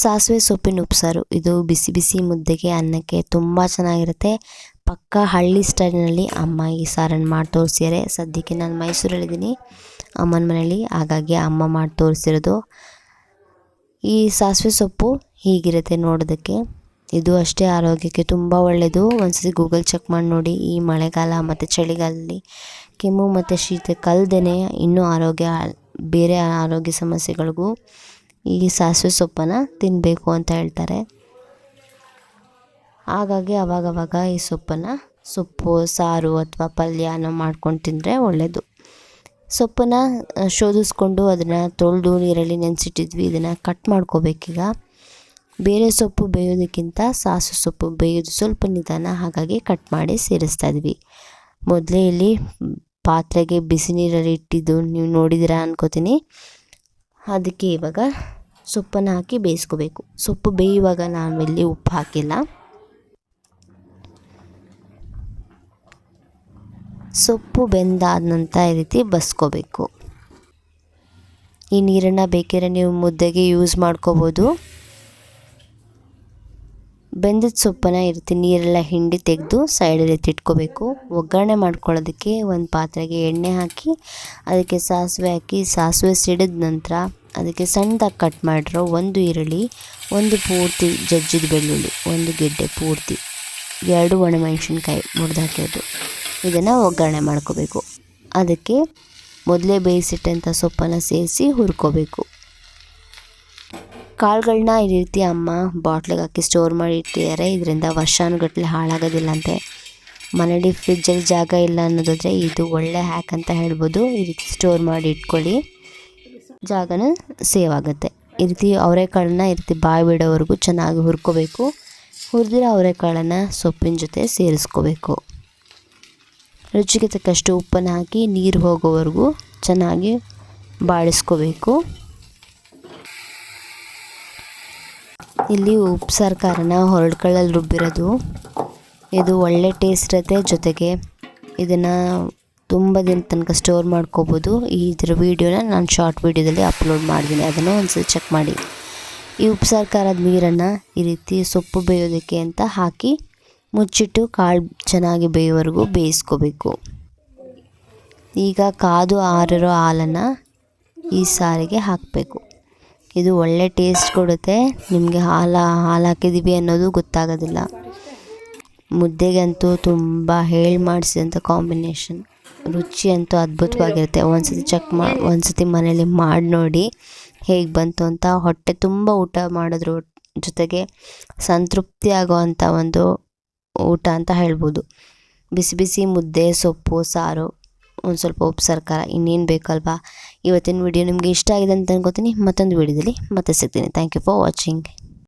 ಸಾಸಿವೆ ಸೊಪ್ಪಿನ ಉಪ್ಸಾರು ಇದು ಬಿಸಿ ಬಿಸಿ ಮುದ್ದೆಗೆ ಅನ್ನಕ್ಕೆ ತುಂಬ ಚೆನ್ನಾಗಿರುತ್ತೆ. ಪಕ್ಕ ಹಳ್ಳಿ ಸ್ಟೈಲ್ನಲ್ಲಿ ಅಮ್ಮ ಈ ಸಾರನ್ನು ಮಾಡಿ ತೋರಿಸಿದ್ದಾರೆ ಸದ್ಯಕ್ಕೆ ನಾನು ಮೈಸೂರಲ್ಲಿದ್ದೀನಿ. ಅಮ್ಮನ ಮನೆಯಲ್ಲಿ ಹಾಗಾಗಿ ಅಮ್ಮ ಮಾಡಿ ತೋರಿಸಿರೋದು. ಈ ಸಾಸಿವೆ ಸೊಪ್ಪು ಹೀಗಿರುತ್ತೆ ನೋಡೋದಕ್ಕೆ. ಇದು ಅಷ್ಟೇ ಆರೋಗ್ಯಕ್ಕೆ ತುಂಬ ಒಳ್ಳೆಯದು ಒಂದ್ಸತಿ ಗೂಗಲ್ ಚೆಕ್ ಮಾಡಿ ನೋಡಿ. ಈ ಮಳೆಗಾಲ ಮತ್ತು ಚಳಿಗಾಲದಲ್ಲಿ ಕೆಮ್ಮು ಮತ್ತು ಶೀತ ಕಲ್ದೇ ಇನ್ನೂ ಆರೋಗ್ಯ, ಬೇರೆ ಆರೋಗ್ಯ ಸಮಸ್ಯೆಗಳಿಗೂ ಈ ಸಾಸಿವೆ ಸೊಪ್ಪನ್ನು ತಿನ್ನಬೇಕು ಅಂತ ಹೇಳ್ತಾರೆ. ಹಾಗಾಗಿ ಅವಾಗವಾಗ ಈ ಸೊಪ್ಪನ್ನು ಸೊಪ್ಪು, ಸಾರು ಅಥವಾ ಪಲ್ಯನ ಮಾಡ್ಕೊಂಡು ತಿಂದರೆ ಒಳ್ಳೆಯದು ಸೊಪ್ಪನ್ನು ಶೋಧಿಸ್ಕೊಂಡು ಅದನ್ನು ತೊಳೆದು ನೀರಲ್ಲಿ ನೆನೆಸಿಟ್ಟಿದ್ವಿ, ಇದನ್ನು ಕಟ್ ಮಾಡ್ಕೋಬೇಕೀಗ. ಬೇರೆ ಸೊಪ್ಪು ಬೇಯೋದಕ್ಕಿಂತ ಸಾಸು ಸೊಪ್ಪು ಬೇಯೋದು ಸ್ವಲ್ಪ ನಿಧಾನ ಹಾಗಾಗಿ ಕಟ್ ಮಾಡಿ ಸೇರಿಸ್ತಾ ಇದ್ವಿ. ಮೊದಲೇ ಇಲ್ಲಿ ಪಾತ್ರೆಗೆ ಬಿಸಿ ನೀರಲ್ಲಿ ಇಟ್ಟಿದ್ದು, ನೀವು ನೋಡಿದಿರಾ ಅನ್ಕೋತೀನಿ. ಅದಕ್ಕೆ ಇವಾಗ ಸೊಪ್ಪನ್ನು ಹಾಕಿ ಬೇಯಿಸ್ಕೋಬೇಕು. ಸೊಪ್ಪು ಬೇಯುವಾಗ ನಾನು ಇಲ್ಲಿ ಉಪ್ಪು ಹಾಕಿಲ್ಲ. ಸೊಪ್ಪು ಬೆಂದಾದ ನಂತರ ಈ ರೀತಿ ಬಸ್ಕೋಬೇಕು. ಈ ನೀರನ್ನು ಬೇಕಿದ್ರೆ ನೀವು ಮುದ್ದೆಗೆ ಯೂಸ್ ಮಾಡ್ಕೋಬೋದು. ಬೆಂದಿದ್ದ ಸೊಪ್ಪನ್ನು ಇರುತ್ತೆ, ನೀರೆಲ್ಲ ಹಿಂಡಿ ತೆಗೆದು ಸೈಡಲ್ಲಿ ಎತ್ತಿಟ್ಕೋಬೇಕು ಒಗ್ಗರಣೆ ಮಾಡ್ಕೊಳ್ಳೋದಕ್ಕೆ ಒಂದು ಪಾತ್ರೆಗೆ ಎಣ್ಣೆ ಹಾಕಿ, ಅದಕ್ಕೆ ಸಾಸಿವೆ ಹಾಕಿ, ಸಾಸಿವೆ ಸಿಡಿದ ನಂತರ ಅದಕ್ಕೆ ಸಣ್ಣದಾಗಿ ಕಟ್ ಮಾಡಿರೋ ಒಂದು ಈರುಳ್ಳಿ, ಒಂದು ಪೂರ್ತಿ ಜಜ್ಜಿದ ಬೆಳ್ಳುಳ್ಳಿ, ಒಂದು ಗೆಡ್ಡೆ ಪೂರ್ತಿ, ಎರಡು ಒಣಮೆಣಸಿನ್ಕಾಯಿ ಮುರಿದಾಕಿರೋದು ಇದನ್ನು ಒಗ್ಗರಣೆ ಮಾಡ್ಕೋಬೇಕು. ಅದಕ್ಕೆ ಮೊದಲೇ ಬೇಯಿಸಿಟ್ಟಂಥ ಸೊಪ್ಪನ್ನು ಸೇರಿಸಿ ಹುರ್ಕೋಬೇಕು. ಕಾಳುಗಳನ್ನ ಈ ರೀತಿ ಅಮ್ಮ, ಬಾಟ್ಲಿಗೆ ಹಾಕಿ ಸ್ಟೋರ್ ಮಾಡಿ ಇಟ್ಟಿದ್ದಾರೆ ಇದರಿಂದ ವರ್ಷಾನುಗಟ್ಟಲೆ ಹಾಳಾಗೋದಿಲ್ಲಂತೆ. ಮನೇಲಿ ಫ್ರಿಜ್ಜಲ್ಲಿ ಜಾಗ ಇಲ್ಲ ಅನ್ನೋದಾದರೆ ಇದು ಒಳ್ಳೆ ಹ್ಯಾಕ್ ಅಂತ ಹೇಳ್ಬೋದು. ಈ ರೀತಿ ಸ್ಟೋರ್ ಮಾಡಿ ಇಟ್ಕೊಳ್ಳಿ. ಜಾಗನ ಸೇವ್ ಆಗುತ್ತೆ. ಈ ರೀತಿ ಅವರೆಕಾಳನ್ನ ಈ ರೀತಿ ಬಾಯಿ ಬಿಡೋವರೆಗೂ ಚೆನ್ನಾಗಿ ಹುರ್ಕೋಬೇಕು. ಹುರಿದಿರೋ ಅವರೆಕಾಳನ್ನು ಸೊಪ್ಪಿನ ಜೊತೆ ಸೇರಿಸ್ಕೋಬೇಕು. ರುಚಿಗೆ ತಕ್ಕಷ್ಟು ಉಪ್ಪನ್ನು ಹಾಕಿ ನೀರು ಹೋಗೋವರೆಗೂ ಚೆನ್ನಾಗಿ ಬಾಡಿಸ್ಕೋಬೇಕು ಇಲ್ಲಿ ಉಪ್ಸಾರು ಖಾರನ ಹೊರಡ್ಕೊಳ್ಳಲ್ಲಿ ರುಬ್ಬಿರೋದು. ಇದು ಒಳ್ಳೆ ಟೇಸ್ಟ್ ಇರುತ್ತೆ ಜೊತೆಗೆ ಇದನ್ನು ತುಂಬ ದಿನ ತನಕ ಸ್ಟೋರ್ ಮಾಡ್ಕೋಬೋದು. ಇದ್ರ ವೀಡಿಯೋನ ನಾನು ಶಾರ್ಟ್ ವೀಡಿಯೋದಲ್ಲಿ ಅಪ್ಲೋಡ್ ಮಾಡಿದ್ದೀನಿ ಅದನ್ನು ಒಂದ್ಸಲ ಚೆಕ್ ಮಾಡಿ. ಈ ಉಪ್ಸಾರು ಖಾರದ ನೀರನ್ನು ಈ ರೀತಿ ಸೊಪ್ಪು ಬೇಯೋದಕ್ಕೆ ಅಂತ ಹಾಕಿ ಮುಚ್ಚಿಟ್ಟು ಕಾಳು ಚೆನ್ನಾಗಿ ಬೇಯೋವರೆಗೂ ಬೇಯಿಸ್ಕೋಬೇಕು. ಈಗ ಕಾದು ಆರಿರೋ ಹಾಲನ್ನು ಈ ಸಾರಿಗೆ ಹಾಕಬೇಕು. ಇದು ಒಳ್ಳೆ ಟೇಸ್ಟ್ ಕೊಡುತ್ತೆ. ನಿಮಗೆ ಹಾಲು ಹಾಲು ಹಾಕಿದ್ದೀವಿ ಅನ್ನೋದು ಗೊತ್ತಾಗೋದಿಲ್ಲ. ಮುದ್ದೆಗಂತೂ ತುಂಬ ಹೇಳಿ ಮಾಡಿಸಿದಂಥ ಕಾಂಬಿನೇಷನ್ ರುಚಿ ಅಂತೂ ಅದ್ಭುತವಾಗಿರುತ್ತೆ. ಒಂದ್ಸತಿ ಚೆಕ್ ಮಾ, ಒಂದ್ಸತಿ ಮನೇಲಿ ಮಾಡಿ ನೋಡಿ ಹೇಗೆ ಬಂತು ಅಂತ. ಹೊಟ್ಟೆ ತುಂಬ ಊಟ ಮಾಡೋದ್ರ. ಜೊತೆಗೆ ಸಂತೃಪ್ತಿ ಆಗೋವಂಥ ಒಂದು ಊಟ ಅಂತ ಹೇಳ್ಬೋದು. ಬಿಸಿ ಬಿಸಿ ಮುದ್ದೆ, ಸೊಪ್ಪು, ಸಾರು, ಒಂದು ಸ್ವಲ್ಪ ಉಪ್ಪು, ಸರ್ಕಾರ, ಇನ್ನೇನು ಬೇಕಲ್ವಾ? ಇವತ್ತಿನ ವಿಡಿಯೋ ನಿಮಗೆ ಇಷ್ಟ ಆಗಿದೆ ಅಂತ ಅನ್ಕೋತೀನಿ. ಮತ್ತೊಂದು ವಿಡಿಯೋದಲ್ಲಿ ಮತ್ತೆ ಸಿಗ್ತೀನಿ. Thank you for watching